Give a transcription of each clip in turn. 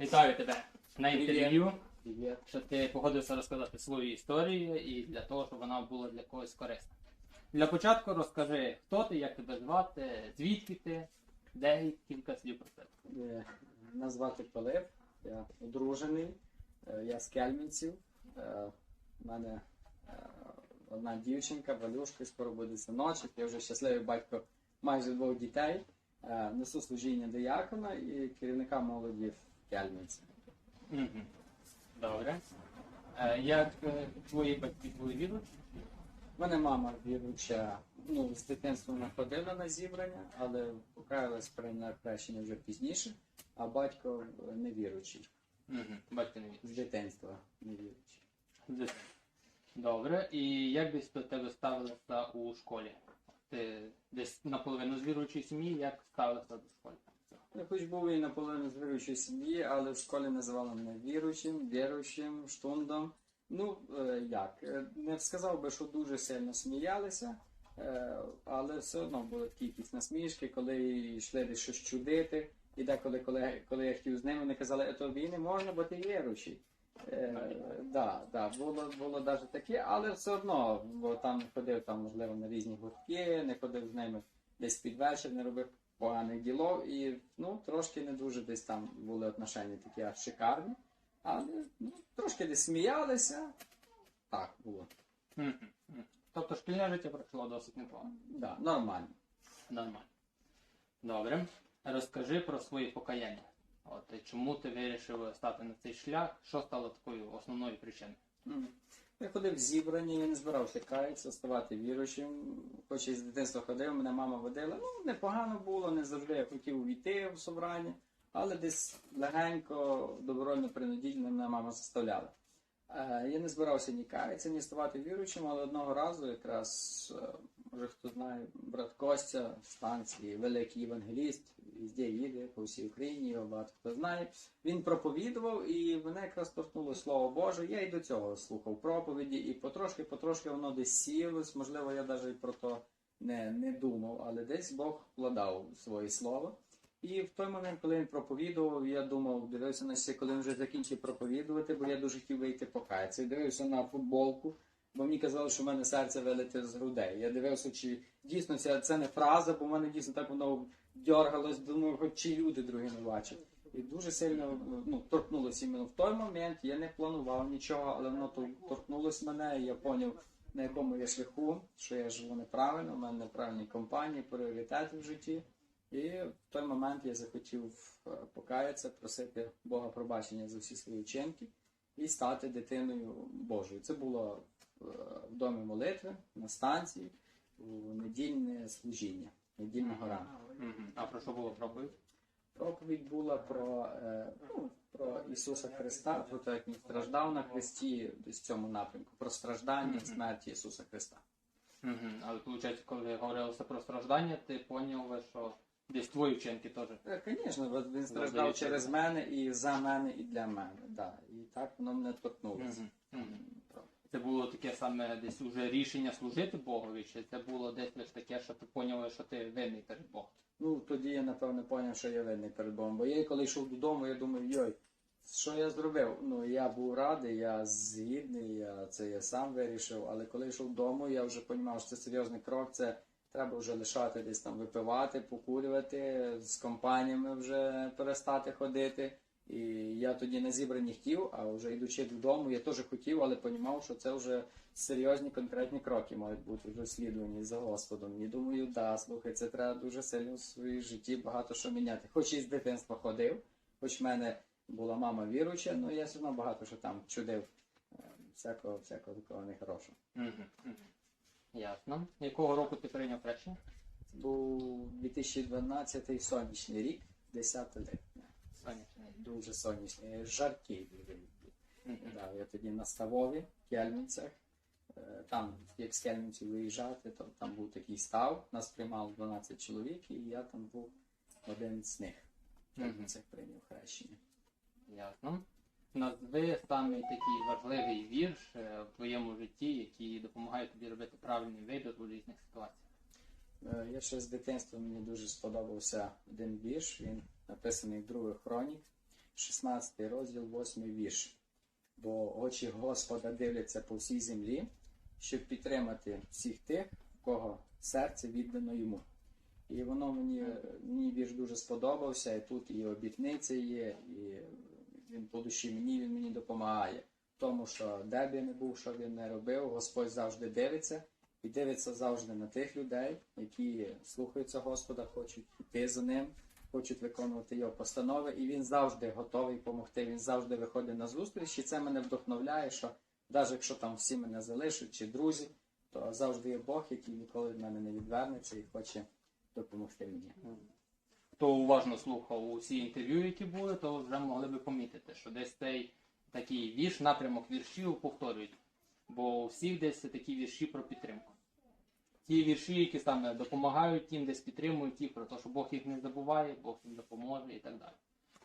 Вітаю тебе на інтерв'ю, що ти погодився розказати свою історію і для того, щоб вона була для когось корисна. Для початку розкажи, хто ти, як тебе звати, звідки ти, де і кілька слів про тебе. Е, Мене звати Пилип, я одружений, е, я з Кельмінців. У мене е, одна дівчинка, Валюшка, скоро буде синочок. Я вже щасливий батько майже двох дітей. Несу служіння диякона і керівника молоді Угу. Добре. Е, як е, твої батьки були віруючі? У мене мама віруюча, ну, з дитинства вона ходила на зібрання, але покаялась прийняла хрещення вже пізніше, а батько е, не віруючий. Угу. Батьки не З дитинства не віруючий. Добре. І як десь до тебе ставилися у школі? Ти десь наполовину з віруючої сім'ї, як ставилися до школи? Я хоч був і наполовину з віруючої сім'ї, але в школі називали мене віруючим, віруючим, штундом. Ну, е, як, е, не сказав би, що дуже сильно сміялися, е, але все одно були такі якісь насмішки, коли йшли десь щось чудити. І деколи, коли, коли я хотів з ними, вони казали, «Е, тобі не можна, бо ти віруючий. Е, да, да, було, було навіть таке, але все одно, бо там не ходив там, можливо, на різні гуртки, не ходив з ними десь під вечір, не робив поганих ділов, і ну, трошки не дуже десь там були отношення такі аж шикарні, але ну, трошки десь сміялися. Так було. Тобто шкільне життя пройшло досить непогано. Да, нормально. Нормально. Добре. Розкажи про свої покаяння. От чому ти вирішив стати на цей шлях? Що стало такою основною причиною? Я ходив зібрані, я не збирався каятися, ставати віруючим. Хоч і з дитинства ходив, мене мама водила. Ну, непогано було, не завжди я хотів увійти в собрання, але десь легенько, добровольно принудільно мене мама заставляла. Е, Я не збирався ні каятися, ні ставати віруючим, але одного разу якраз, е, може хто знає, брат Костя з станції, великий євангеліст, везде їде по всій Україні, його багато хто знає. Він проповідував, і мене якраз торкнуло Слово Боже. Я і до цього слухав проповіді, і потрошки-потрошки воно десь сілось. Можливо, я навіть про то не, не думав, але десь Бог вкладав своє слово. І в той момент, коли він проповідував, я думав, дивився на все, коли він вже закінчив проповідувати, бо я дуже хотів вийти покаятися. Дивився на футболку, бо мені казали, що в мене серце вилетить з грудей. Я дивився, чи дійсно це, це не фраза, бо в мене дійсно так воно дергалось, думаю, хоч чи люди другі не бачать. І дуже сильно ну, торкнулося іменно в той момент. Я не планував нічого, але воно тор- торкнулося мене, і я зрозумів, на якому я шляху, що я живу неправильно, у мене неправильні компанії, пріоритети в житті. І в той момент я захотів е, покаятися, просити Бога пробачення за всі свої вчинки і стати дитиною Божою. Це було в домі молитви на станції у недільне служіння, недільного ранку. А про що було проповідь? Проповідь була про, е, ну, про Ісуса Христа, про те, як він страждав на Христі, в цьому напрямку, про страждання і Мгм. смерть Ісуса Христа. Угу. Але виходить, коли говорилося про страждання, ти поняв, що десь твої вчинки теж. Е, Звісно, от він страждав через мене і за мене, і для мене. Да. І так воно мене торкнулося. Це було таке саме десь уже рішення служити Богові, чи це було десь лише таке, що ти поняв, що ти винний перед Богом? Ну, тоді я напевно зрозумів, що я винний перед Богом. Бо я коли йшов додому, я думаю, йой, що я зробив? Ну, я був радий, я згідний, я, це я сам вирішив, але коли йшов додому, я вже розумів, що це серйозний крок, це треба вже лишати десь там випивати, покурювати, з компаніями вже перестати ходити. І я тоді на зібранні хотів, а вже йдучи додому, я теж хотів, але розумів, що це вже серйозні конкретні кроки мають бути вже слідувані за Господом. І думаю, да, слухай, це треба дуже сильно в своїй житті багато що міняти. Хоч і з дитинства ходив, хоч в мене була мама віруюча, але я все одно багато що там чудив. е, Всякого, всякого такого нехорошого. Ясно. Якого року ти прийняв хрещення? Це був 2012 сонячний рік, 10 липня. Сонячний. Дуже сонячний, жаркий дуже. Да, я тоді на Ставові, в Кельмінцях. Е, Там, як з Кельмінців виїжджати, то там був такий став, нас приймало 12 чоловік, і я там був один з них. Кельмінцях прийняв хрещення. Ясно. Назви самий такий важливий вірш е, в твоєму житті, який допомагає тобі робити правильний вибір у різних ситуаціях. Е, Я ще з дитинства мені дуже сподобався один вірш. Він написаний в других хронік, 16 розділ, 8 вірш. Бо очі Господа дивляться по всій землі, щоб підтримати всіх тих, в кого серце віддано йому. І воно мені, мені вірш дуже сподобався, і тут і обітниця є, і він по душі мені, він мені допомагає. Тому що де б я не був, що він не робив, Господь завжди дивиться і дивиться завжди на тих людей, які слухаються Господа, хочуть йти за ним, хочуть виконувати його постанови, і він завжди готовий допомогти. Він завжди виходить на зустріч, і це мене вдохновляє, що навіть якщо там всі мене залишать чи друзі, то завжди є Бог, який ніколи від мене не відвернеться і хоче допомогти мені. Хто уважно слухав усі інтерв'ю, які були, то вже могли би помітити, що десь цей такий вірш, напрямок віршів повторюють. Бо у всіх десь такі вірші про підтримку. Ті вірші, які саме допомагають тим, десь підтримують їх, про те, що Бог їх не забуває, Бог їм допоможе і так далі.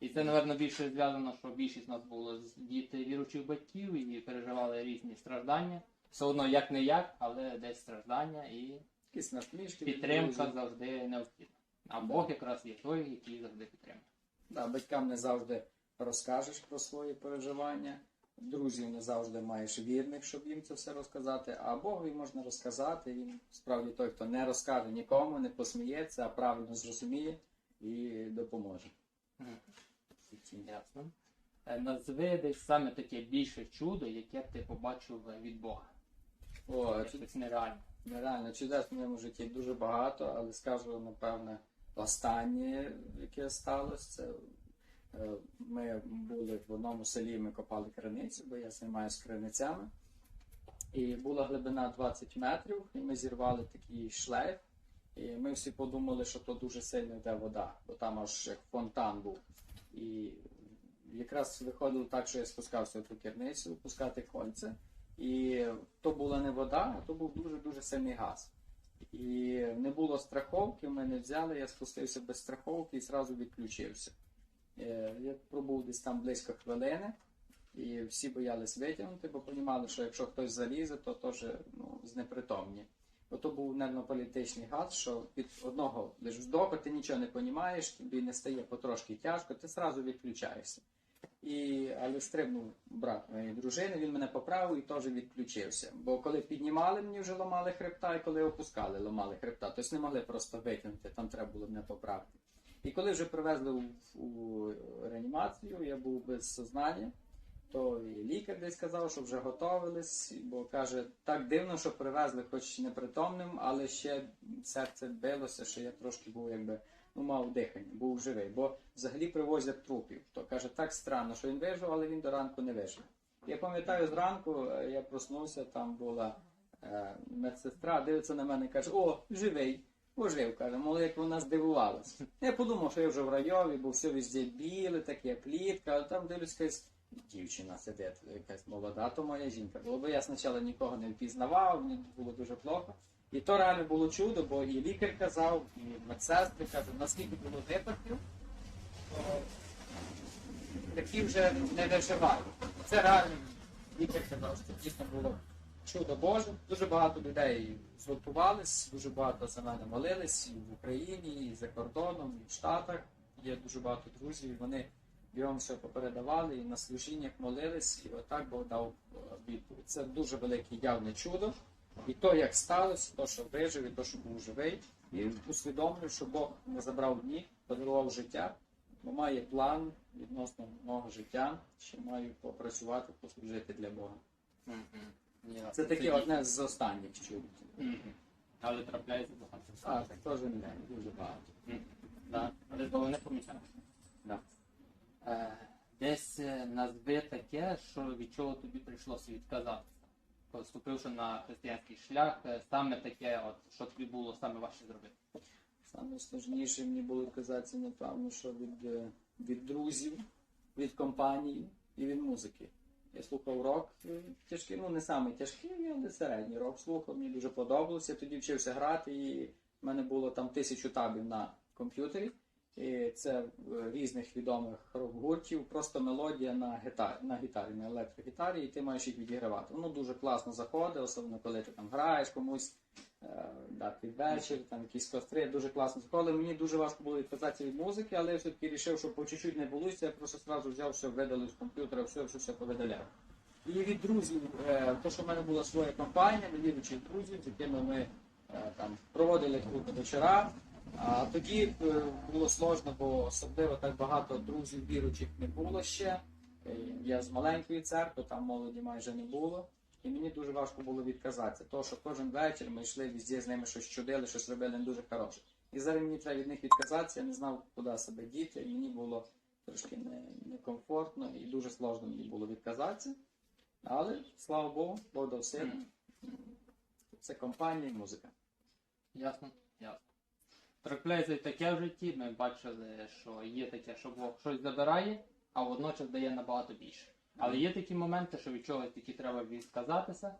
І це, напевно, більше зв'язано, що більшість у нас було з діти віруючих батьків і переживали різні страждання. Все одно як не як, але десь страждання і Якісь насмішки. підтримка завжди необхідна. А. Бог якраз є той, який завжди підтримує. Да, батькам не завжди розкажеш про свої переживання. Друзів не завжди маєш вірних, щоб їм це все розказати. А Богові можна розказати. Він справді той, хто не розкаже нікому, не посміється, а правильно зрозуміє і допоможе. Ясно. Е, Назви десь саме таке більше чудо, яке ти побачив від Бога. О, Це щось нереальне. Реально, чудес в моєму житті дуже багато, але скажу, напевне, останнє, яке сталося, це ми були в одному селі, ми копали криницю, бо я займаюся криницями. І була глибина 20 метрів, і ми зірвали такий шлейф. І ми всі подумали, що то дуже сильно йде вода, бо там аж як фонтан був. І якраз виходило так, що я спускався в ту керницю, пускати кольце. І то була не вода, а то був дуже-дуже сильний газ. І не було страховки, ми не взяли, я спустився без страховки і зразу відключився. Е, Я пробув десь там близько хвилини, і всі боялись витягнути, бо розуміли, що якщо хтось залізе, то теж ну, знепритомні. Бо то був нервно-політичний газ, що від одного лише вздоху ти нічого не розумієш, тобі не стає потрошки тяжко, ти зразу відключаєшся. І, але стрибнув брат моєї дружини, він мене поправив і теж відключився. Бо коли піднімали, мені вже ламали хребта, і коли опускали, ламали хребта. Тобто не могли просто витягнути, там треба було мене поправити. І коли вже привезли у, у реанімацію, я був без сознання, то і лікар десь сказав, що вже готовились, бо каже, так дивно, що привезли, хоч непритомним, але ще серце билося, що я трошки був якби ну, мав дихання, був живий. Бо взагалі привозять трупів. То каже, так странно, що він вижив, але він до ранку не вижив. Я пам'ятаю, зранку е, я проснувся, там була е, медсестра, дивиться на мене і каже: О, живий, ожив, каже, мол, як вона здивувалась. Я подумав, що я вже в райові, бо все везде біле, таке плітка, але там дивлюсь якась дівчина сидить, якась молода, то моя жінка. Було бо я спочатку нікого не впізнавав, мені було дуже плохо. І то реально було чудо, бо і лікар казав, і медсестри казав, наскільки було випадків, то такі вже не виживають. Це реально лікар казав, що дійсно було чудо Боже. Дуже багато людей згуртувались, дуже багато за мене молились і в Україні, і за кордоном, і в Штатах. Є дуже багато друзів, і вони бігом все попередавали і на служіннях молились, і отак Бог дав е, відповідь. Це дуже велике явне чудо. І то, як сталося, то, що вижив, і то, що був живий, і усвідомлюю, що Бог не забрав дні, подарував життя, бо має план відносно мого життя, що маю попрацювати, послужити для Бога. Це таке одне з останніх чуд. Мгм. Але трапляється багато. А, так теж не дуже багато. Але того не помічав. Да. Е, Десь е, назви таке, що від чого тобі прийшлося відказатися. Поступивши на християнський шлях, е, саме таке, от, що тобі було саме важче зробити. Саме сложніше мені було казатися, напевно, що від, від друзів, від компанії і від музики. Я слухав рок тяжкий, ну не самий тяжкий, але середній рок слухав, мені дуже подобалося. Тоді вчився грати, і в мене було там тисячу табів на комп'ютері. І це е, різних відомих рок-гуртів, просто мелодія на гітарі, на гітарі, на електрогітарі, і ти маєш їх відігравати. Воно дуже класно заходить, особливо коли ти там граєш комусь, е, дати вечір, там якісь костри, дуже класно заходить. Мені дуже важко було відказатися від музики, але я все-таки вирішив, що по чуть-чуть не було, я просто одразу взяв все, видалив з комп'ютера, все, все, все повидаляв. І від друзів, е, то, що в мене була своя компанія, невіруючих друзів, з якими ми там проводили круто вечора. А тоді е, було сложно, бо особливо так багато друзів віруючих не було ще. Е, Я з маленької церкви, там молоді майже не було. І мені дуже важко було відказатися. То, що кожен вечір ми йшли везде з ними щось чудили, щось робили не дуже хороше. І зараз мені треба від них відказатися, я не знав, куди себе діти, і мені було трошки не- некомфортно і дуже сложно мені було відказатися. Але слава Богу, Бог дав сили. Це компанія і музика. Ясно? Ясно. Трапляється і таке в житті. Ми бачили, що є таке, що Бог щось забирає, а водночас дає набагато більше. Але є такі моменти, що від чогось таки треба відказатися.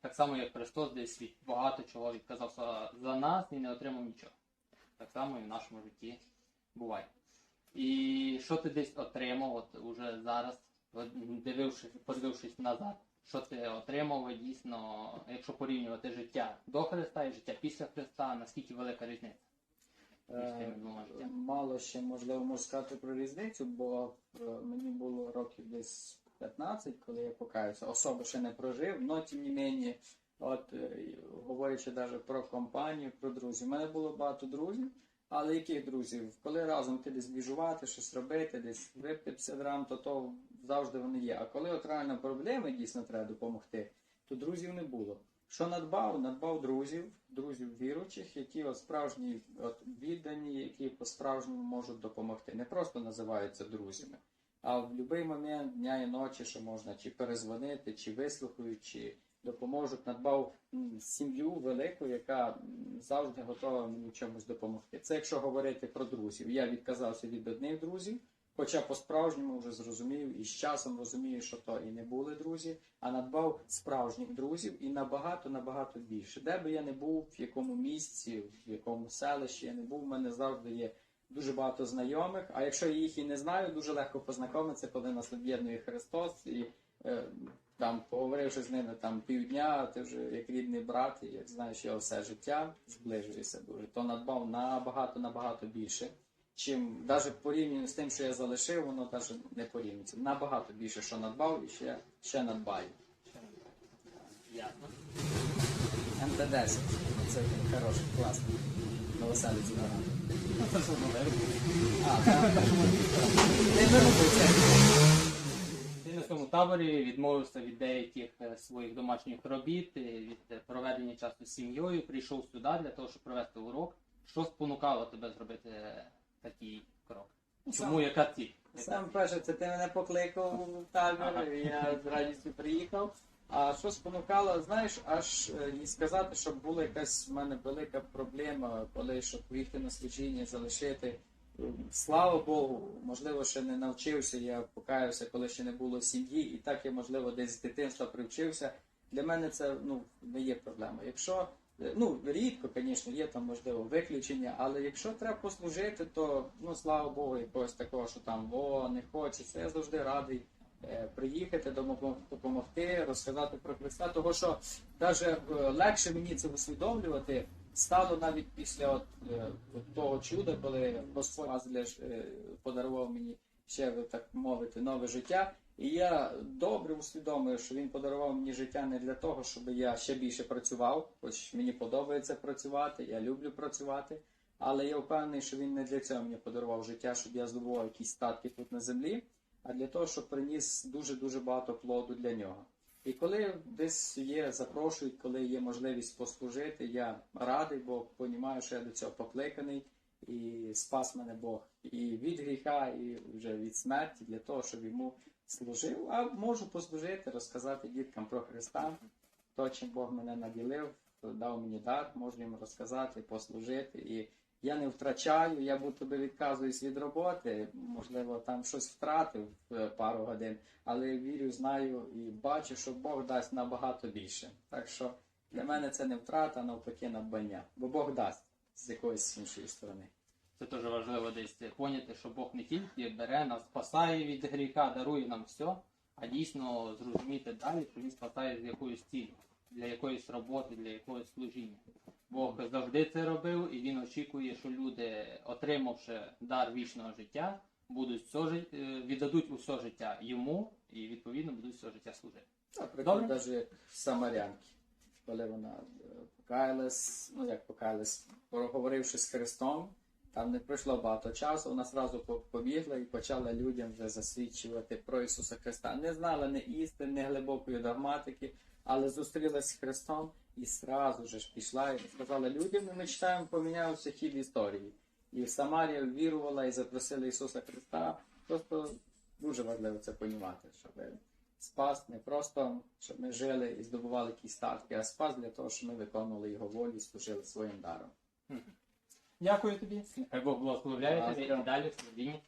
Так само, як Христос десь від багато чого відказався за нас і не отримав нічого. Так само і в нашому житті буває. І що ти десь отримав, от уже зараз, дивившись, подивившись назад, що ти отримав дійсно, якщо порівнювати життя до Христа і життя після Христа, наскільки велика різниця? Е, Мало ще можливо можу сказати про різницю, бо е, мені було років десь 15, коли я покаюся. Особо ще не прожив, але тим не мені, от е, говорячи навіть про компанію, про друзів. У мене було багато друзів, але яких друзів? Коли разом ти десь біжувати, щось робити, десь випити 50 грам, то то завжди вони є. А коли от реально проблеми дійсно треба допомогти, то друзів не було. Що надбав? Надбав друзів, друзів віруючих, які от справжні от віддані, які по-справжньому можуть допомогти. Не просто називаються друзями, а в будь-який момент дня і ночі, що можна чи перезвонити, чи вислухають, чи допоможуть. Надбав сім'ю велику, яка завжди готова мені чомусь допомогти. Це якщо говорити про друзів. Я відказався від одних друзів. Хоча по-справжньому вже зрозумів і з часом розумію, що то і не були друзі, а надбав справжніх друзів і набагато набагато більше. Де би я не був, в якому місці, в якому селищі я не був, в мене завжди є дуже багато знайомих. А якщо я їх і не знаю, дуже легко познайомитися, коли нас об'єднує Христос і е, там, поговоривши з ними там півдня, ти вже як рідний брат, і як знаєш його все життя, зближуєшся дуже. То надбав набагато набагато більше. Чим навіть порівняно з тим, що я залишив, воно навіть не порівнюється. Набагато більше, що надбав і ще, ще надбаю. Ясно. МТ-10. Це хороший, класний. Новоселець багато. Ну, це ж одно А, так. Не. Ти на своєму таборі відмовився від деяких е, своїх домашніх робіт, е, від е, проведення часу з сім'єю, прийшов сюди для того, щоб провести урок. Що спонукало тебе зробити е, такий крок? Чому яка ціль? Сам перше, це ти мене покликав у табір, і я з радістю приїхав. А що спонукало, знаєш, аж е, і сказати, щоб була якась в мене велика проблема, коли щоб поїхати на служіння, залишити. Слава Богу, можливо, ще не навчився, я покаявся, коли ще не було сім'ї, і так я, можливо, десь з дитинства привчився. Для мене це ну, не є проблема. Якщо ну, рідко, звісно, є там можливо виключення, але якщо треба послужити, то ну слава Богу, якогось такого, що там о, не хочеться. Я завжди радий е, приїхати, допомогти, розказати про Христа. Того що навіть легше мені це усвідомлювати стало навіть після от, е, того чуда, коли Господь Азляш е, подарував мені ще так мовити нове життя. І я добре усвідомив, що він подарував мені життя не для того, щоб я ще більше працював, хоч мені подобається працювати, я люблю працювати. Але я впевнений, що він не для цього мені подарував життя, щоб я здобував якісь статки тут на землі, а для того, щоб приніс дуже дуже багато плоду для нього. І коли десь є, запрошують, коли є можливість послужити, я радий, бо розумію, що я до цього покликаний, і спас мене Бог і від гріха, і вже від смерті, для того, щоб йому служив. А можу послужити, розказати діткам про Христа, то, чим Бог мене наділив, дав мені дар, можу їм розказати, послужити. І я не втрачаю, я будто би відказуюсь від роботи, можливо, там щось втратив е, пару годин, але вірю, знаю і бачу, що Бог дасть набагато більше. Так що для мене це не втрата, а навпаки надбання. Бо Бог дасть з якоїсь іншої сторони. Це теж важливо десь поняти, що Бог не тільки бере нас, спасає від гріха, дарує нам все, а дійсно зрозуміти далі, що він спасає з якоюсь цілі, для якоїсь роботи, для якогось служіння. Бог завжди це робив, і він очікує, що люди, отримавши дар вічного життя, будуть все, жи- е, віддадуть усе життя йому і відповідно будуть все життя служити. Наприклад, навіть Самарянки, коли вона покаялась, ну як покаялась, проговоривши з Христом, там не пройшло багато часу, вона зразу побігла і почала людям вже засвідчувати про Ісуса Христа. Не знала ні істин, ні глибокої догматики, але зустрілась з Христом і зразу ж пішла і сказала людям, і ми читаємо, помінявся хід історії. І Самарія вірувала і запросила Ісуса Христа. Просто дуже важливо це понімати, щоб спас не просто, щоб ми жили і здобували якісь статки, а спас для того, щоб ми виконували його волю і служили своїм даром. Дякую тобі. Бог благословляє тебе і далі в служінні.